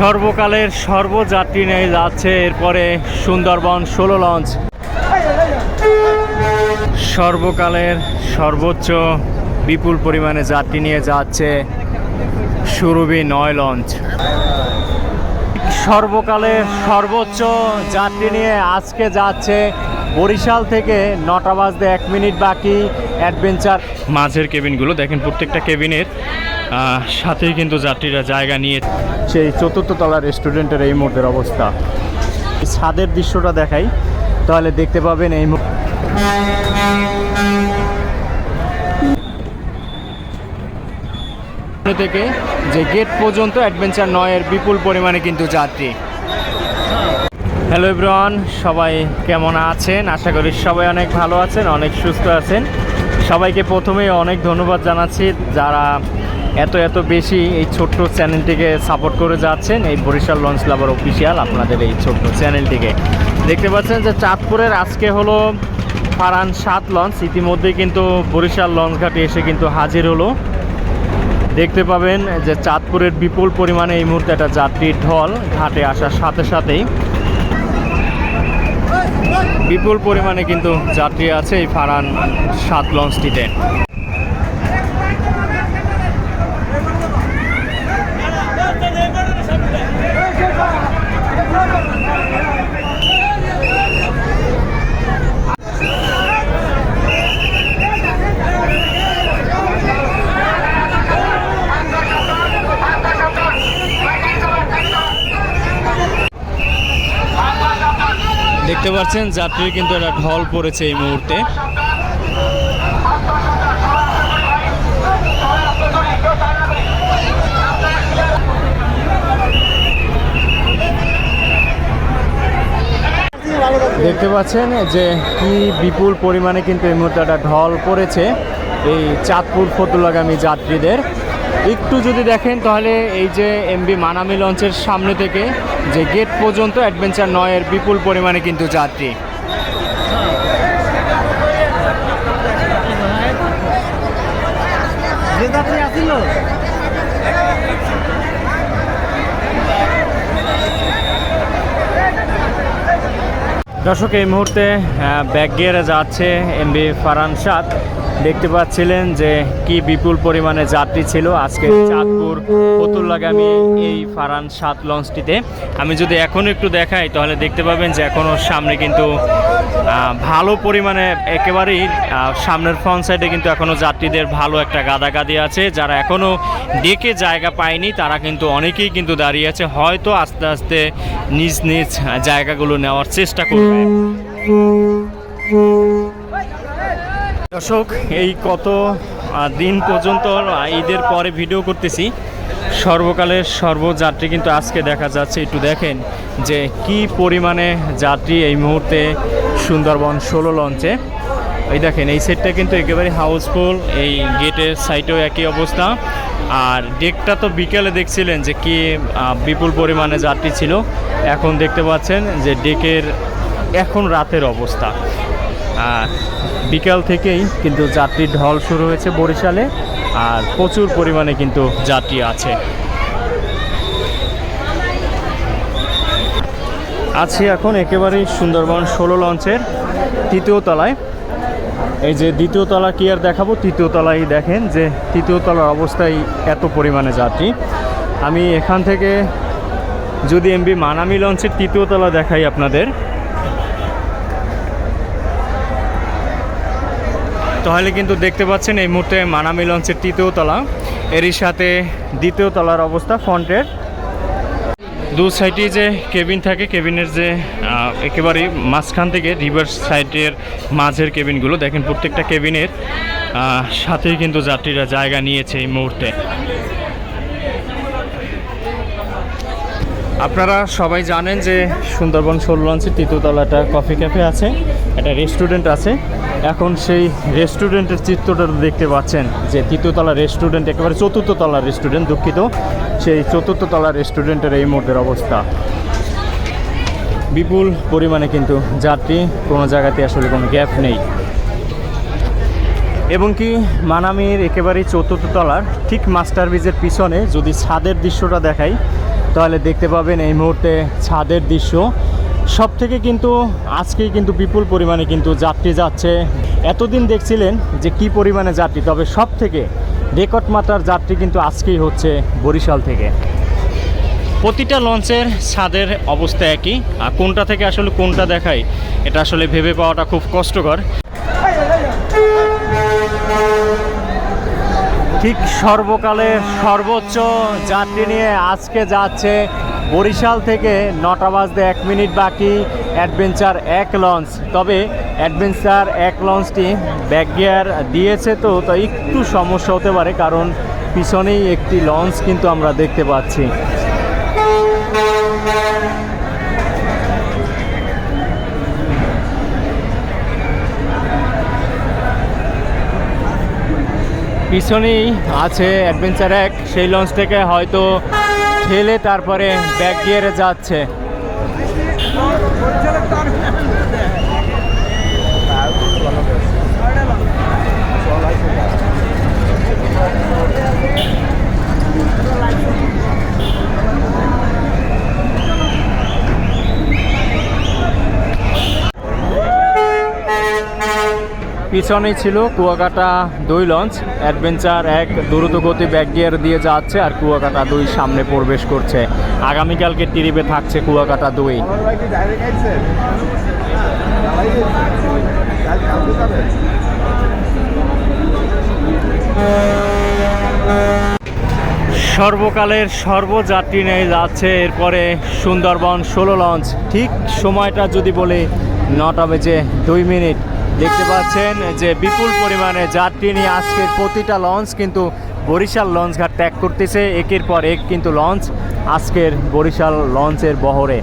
সর্বকালের সর্বযাত্রী নিয়ে যাচ্ছে এরপরে সুন্দরবন ষোলো লঞ্চ। সর্বকালের সর্বোচ্চ বিপুল পরিমাণে যাত্রী নিয়ে যাচ্ছে সুরভি নয় লঞ্চ। সর্বকালের সর্বোচ্চ যাত্রী নিয়ে আজকে যাচ্ছে বরিশাল থেকে নটা বাজতে এক মিনিট বাকি। অ্যাডভেঞ্চার। মাঝের কেবিনগুলো দেখেন, প্রত্যেকটা কেবিনের সাথেই কিন্তু যাত্রীরা জায়গা নিয়ে সেই চতুর্থ তলার রেস্টুরেন্টের এই মুহূর্তের অবস্থা। ছাদের দৃশ্যটা দেখাই তাহলে দেখতে পাবেন এই থেকে যে গেট পর্যন্ত অ্যাডভেঞ্চার নয়ের বিপুল পরিমাণে কিন্তু যাত্রী। হ্যালো এভরিওয়ান সবাই কেমন আছেন? আশা করি সবাই অনেক ভালো আছেন অনেক সুস্থ আছেন। সবাইকে প্রথমেই অনেক ধন্যবাদ জানাচ্ছি যারা এত এত বেশি এই ছোট্ট চ্যানেলটিকে সাপোর্ট করে যাচ্ছেন এই বরিশাল লঞ্চ লাভার অফিসিয়াল আপনাদের এই ছোট্ট চ্যানেলটিকে। দেখতে পাচ্ছেন যে চাঁদপুরের আজকে হলো ফারান সাত লঞ্চ ইতিমধ্যেই কিন্তু বরিশাল লঞ্চ ঘাটে এসে কিন্তু হাজির হলো। দেখতে পাবেন যে চাঁদপুরের বিপুল পরিমাণে এই মুহূর্তে একটা যাত্রীর ঢল ঘাটে আসার সাথে সাথেই বিপুল পরিমাণে কিন্তু যাত্রী আছে এই ফারান সাত লঞ্চটিতে দেখতে পাচ্ছেন যাত্রীর কিন্তু একটা ঢল পড়েছে এই মুহূর্তে। দেখতে পাচ্ছেন যে কি বিপুল পরিমাণে কিন্তু এই মুহূর্তে একটা ঢল পড়েছে এই চাঁদপুর ফতুলাগামী যাত্রীদের। একটু যদি দেখেন তাহলে এই যে এমবি মানামি লঞ্চের সামনে থেকে যে গেট পর্যন্ত অ্যাডভেঞ্চার নয়ের বিপুল পরিমাণে কিন্তু যাত্রী। দর্শক এই মুহূর্তে ব্যাগ গিয়ারে যাচ্ছে এমবি ফারান সাত দেখতে পাচ্ছিলেন যে কি বিপুল পরিমাণে যাত্রী ছিল। আজকে চাঁদপুর ফতুল্লাগামী এই ফারান সাত লঞ্চটিতে। আমি যদি এখন একটু দেখাই, তাহলে দেখতে পাবেন যে এখনও সামনে কিন্তু ভালো পরিমাণে একেবারেই সামনের ফ্রন্ট সাইডে কিন্তু এখনও যাত্রীদের ভালো একটা গাদাগাদি আছে। যারা এখনও ডেকে জায়গা পায়নি, তারা কিন্তু অনেকেই কিন্তু দাঁড়িয়ে আছে। হয়তো আস্তে আস্তে নিজ নিজ জায়গাগুলো নেওয়ার চেষ্টা করবে। দর্শক, এই কত দিন পর্যন্ত ঈদের পরে ভিডিও করতেছি। সর্বকালের সর্বযাত্রী কিন্তু আজকে দেখা যাচ্ছে, একটু দেখেন যে কি পরিমাণে যাত্রী এই মুহূর্তে সুন্দরবন ষোলো লঞ্চে। এই দেখেন, এই সেটটা কিন্তু একেবারে হাউসফুল, এই গেটের সাইটেও একই অবস্থা। আর ডেকটা তো বিকেলে দেখছিলেন যে কি বিপুল পরিমাণে যাত্রী ছিল। এখন দেখতে পাচ্ছেন যে ডেকের এখন রাতের অবস্থা। আর বিকাল থেকেই কিন্তু যাত্রীর ঢল শুরু হয়েছে বরিশালে আর প্রচুর পরিমাণে কিন্তু যাত্রী আছে। আছি এখন একেবারেই সুন্দরবন ষোলো লঞ্চের তৃতীয় তলায়। এই যে দ্বিতীয় তলা কি আর দেখাবো? তৃতীয় তলায় দেখেন যে তৃতীয় তলার অবস্থায় এত পরিমাণে যাত্রী। আমি এখান থেকে যদি এমবি মানামি লঞ্চের তৃতীয় তলা দেখাই আপনাদের। তাহলে কিন্তু দেখতে পাচ্ছেন এই মুহূর্তে মানামি লঞ্চের তৃতীয় তলা। এরই সাথে দ্বিতীয় তলার অবস্থা ফ্রন্টের। দু সাইডে যে কেবিন থাকে, কেবিনের যে একেবারে মাঝখান থেকে রিভার্স সাইডের মাঝের কেবিনগুলো, দেখেন প্রত্যেকটা কেবিনের সাথেই কিন্তু যাত্রীরা জায়গা নিয়েছে এই মুহূর্তে। আপনারা সবাই জানেন যে সুন্দরবন ষোলো লঞ্চের তৃতীয়তলাটা কফি ক্যাফে আছে, একটা রেস্টুরেন্ট আছে। এখন সেই রেস্টুরেন্টের চিত্রটা দেখতে পাচ্ছেন যে তৃতীয়তলা রেস্টুরেন্ট, একেবারে চতুর্থ তলার রেস্টুরেন্ট, দুঃখিত। সেই চতুর্থ তলার রেস্টুরেন্টের এই মুহূর্তের অবস্থা। বিপুল পরিমাণে কিন্তু যাত্রী, কোনো জায়গাতে আসলে কোনো গ্যাপ নেই। এবং কি মানামির একেবারেই চতুর্থ তলার ঠিক মাস্টার ব্রিজের পিছনে যদি ছাদের দৃশ্যটা দেখাই তাহলে দেখতে পাবেন এই মুহূর্তে ছাদের দৃশ্য। সব থেকে কিন্তু আজকেই কিন্তু বিপুল পরিমাণে কিন্তু যাত্রী যাচ্ছে। এতদিন দেখছিলেন যে কি পরিমাণে যাত্রী, তবে সব থেকে রেকর্ড মাত্রার যাত্রী কিন্তু আজকেই হচ্ছে বরিশাল থেকে। প্রতিটা লঞ্চের ছাদের অবস্থা একই। আর কোনটা থেকে আসলে কোনটা দেখায়, এটা আসলে ভেবে পাওয়াটা খুব কষ্টকর। ঠিক সর্বকালের সর্বোচ্চ যাত্রী নিয়ে আজকে যাচ্ছে বরিশাল থেকে নটা বাজতে এক মিনিট বাকি। অ্যাডভেঞ্চার এক লঞ্চ তবে অ্যাডভেঞ্চার এক লঞ্চটি ব্যাক গিয়ার দিয়েছে তো তো একটু সমস্যা হতে পারে কারণ পিছনেই একটি লঞ্চ কিন্তু আমরা দেখতে পাচ্ছি। পিছনেই আছে অ্যাডভেঞ্চার এক। সেই লঞ্চ থেকে হয়তো ঠেলে তারপরে ব্যাক গিয়ারে যাচ্ছে। পিছনেই ছিল কুয়াকাটা দুই লঞ্চ। অ্যাডভেঞ্চার এক দ্রুত গতি ব্যাক গিয়ার দিয়ে যাচ্ছে আর কুয়াকাটা দুই সামনে প্রবেশ করছে। আগামীকালকে টিরিবে থাকছে কুয়াকাটা দুই। সর্বকালের সর্বযাত্রী নিয়ে যাচ্ছে এরপরে সুন্দরবন ষোলো লঞ্চ। ঠিক সময়টা যদি বলি নটা বেজে দুই মিনিট। দেখতে পাচ্ছেন যে বিপুল পরিমাণে যাত্রী নিয়ে আজকের প্রতিটা লঞ্চ কিন্তু বরিশাল লঞ্চ ঘাট ত্যাগ করতেছে। একের পর এক কিন্তু লঞ্চ আজকের বরিশাল লঞ্চের বহরে।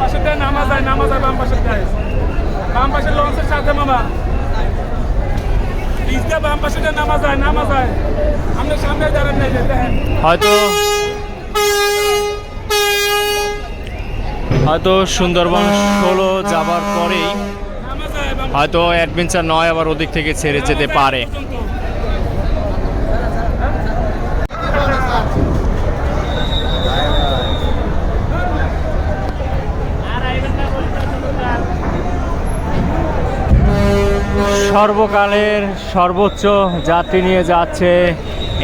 পাশে দেয় নামা যায় নামা যায় বাম পাশে দেয় বাম পাশে লঞ্চের সাথে মামা। প্লিজ দিয়ে বাম পাশে দিয়ে নামা যায় নামা যায় আমরা সামনে দাঁড়ান নাই যে, দেখেন। হয়তো হয়তো সুন্দরবন ষোলো যাবার পরেই হয়তো অ্যাডভেঞ্চার নয় আবার ওদিক থেকে ছেড়ে যেতে পারে। সর্বকালের সর্বোচ্চ যাত্রী নিয়ে যাচ্ছে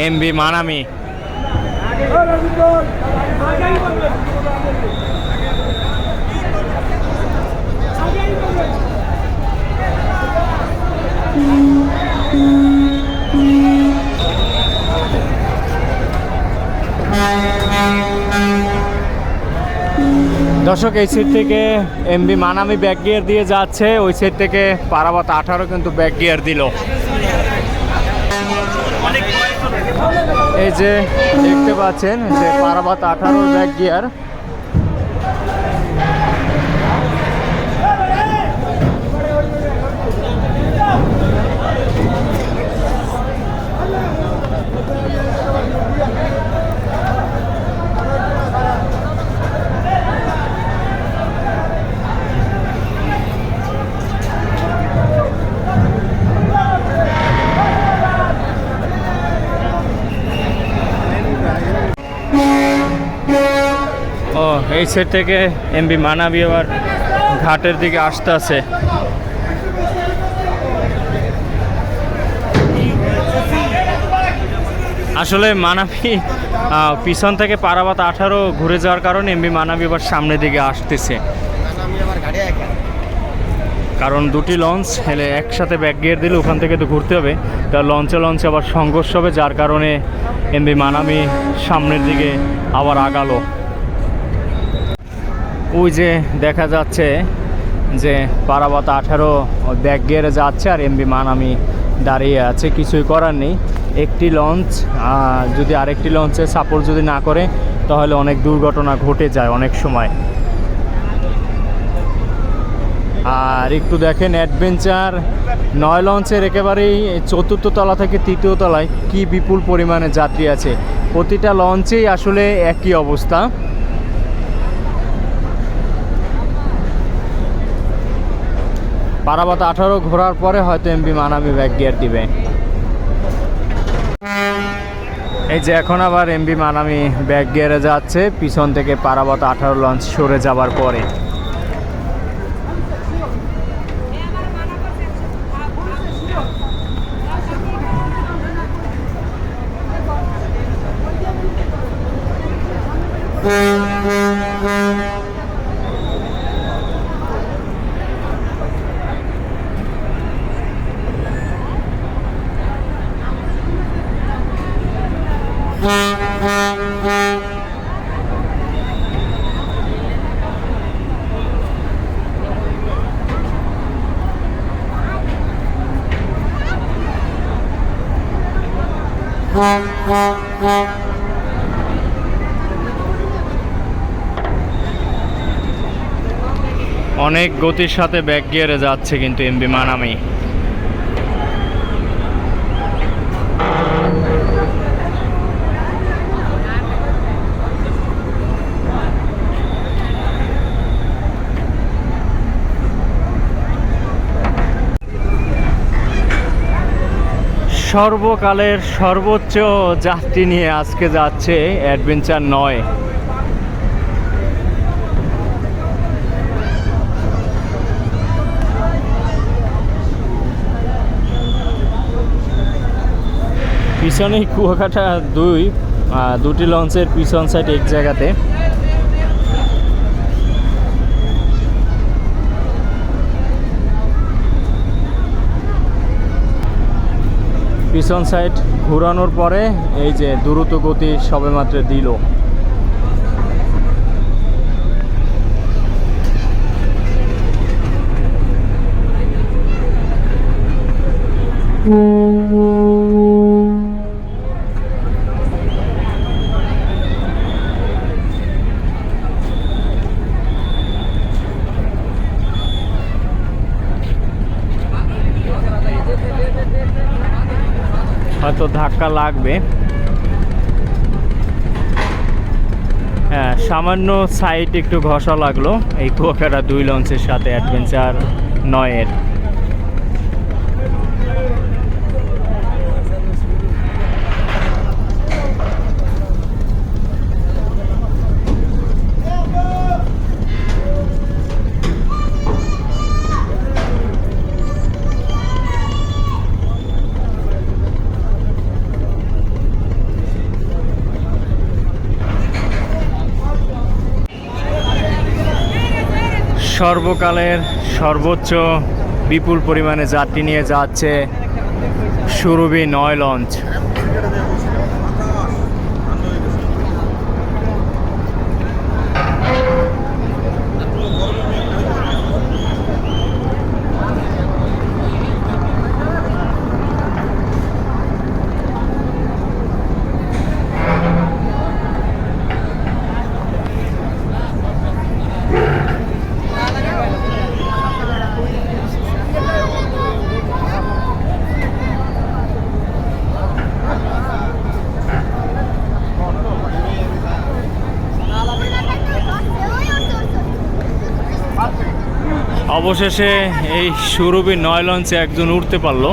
এমবি মানামি। দর্শক, এই সিট থেকে এমবি মানামি ব্যাক গিয়ার দিয়ে যাচ্ছে। ওই সিট থেকে পারাবাত আঠারো কিন্তু ব্যাক গিয়ার দিল। এই যে দেখতে পাচ্ছেন যে পারাবাত আঠারো ব্যাক গিয়ার এই সাইড থেকে এমবি মানাবি আবার ঘাটের দিকে আসতে আছে। আসলে মানাবি পিছন থেকে পারাবাত আঠারো ঘুরে যাওয়ার কারণে এমবি মানাবি আবার সামনের দিকে আসতেছে। কারণ দুটি লঞ্চ হেলে একসাথে ব্যাক গিয়ার দিলে ওখান থেকে তো ঘুরতে হবে। তা লঞ্চে লঞ্চে আবার সংঘর্ষ হবে, যার কারণে এমবি মানামি সামনের দিকে আবার আগালো। ওই যে দেখা যাচ্ছে যে পারাবাতা আঠারো ব্যাগ গিয়ারে যাচ্ছে আর এমবি মান আমি দাঁড়িয়ে আছে, কিছুই করার নেই। একটি লঞ্চ যদি আরেকটি লঞ্চে সাপোর্ট যদি না করে, তাহলে অনেক দুর্ঘটনা ঘটে যায় অনেক সময়। আর একটু দেখেন অ্যাডভেঞ্চার নয় লঞ্চের একেবারেই চতুর্থ তলা থেকে তৃতীয় তলায় কি বিপুল পরিমাণে যাত্রী আছে। প্রতিটা লঞ্চেই আসলে একই অবস্থা। পারাবাত আঠারো ঘোরার পরে হয়তো এমবি মানামি ব্যাক গিয়ার দিবে। এই যে এখন আবার এমবি মানামি ব্যাক গিয়ারে যাচ্ছে, পিছন থেকে পারাবত আঠারো লঞ্চ সরে যাবার পরে। অনেক গতির সাথে ব্যাক গিয়ারে যাচ্ছে কিন্তু এমবি মানামি। সর্বকালের সর্বোচ্চ যাত্রী নিয়ে আজকে যাচ্ছে অ্যাডভেঞ্চার নয়। পিছনে কুয়াকাটা দুই দুটি লঞ্চের পিছন সাইড এক জায়গাতে। পিছন সাইড ঘুরানোর পরে এই যে দ্রুত গতি সবেমাত্র দিল। হয়তো ধাক্কা লাগবে। হ্যাঁ সামান্য সাইড একটু ঘষা লাগল। এই কুয়াকাটা দুই লঞ্চের সাথে অ্যাডভেঞ্চার নয়ের। সর্বকালের সর্বোচ্চ বিপুল পরিমাণে যাত্রী নিয়ে যাচ্ছে সুরভি নয় লঞ্চ। অবশেষে এই সুরভি নয় লঞ্চে একজন উঠতে পারল।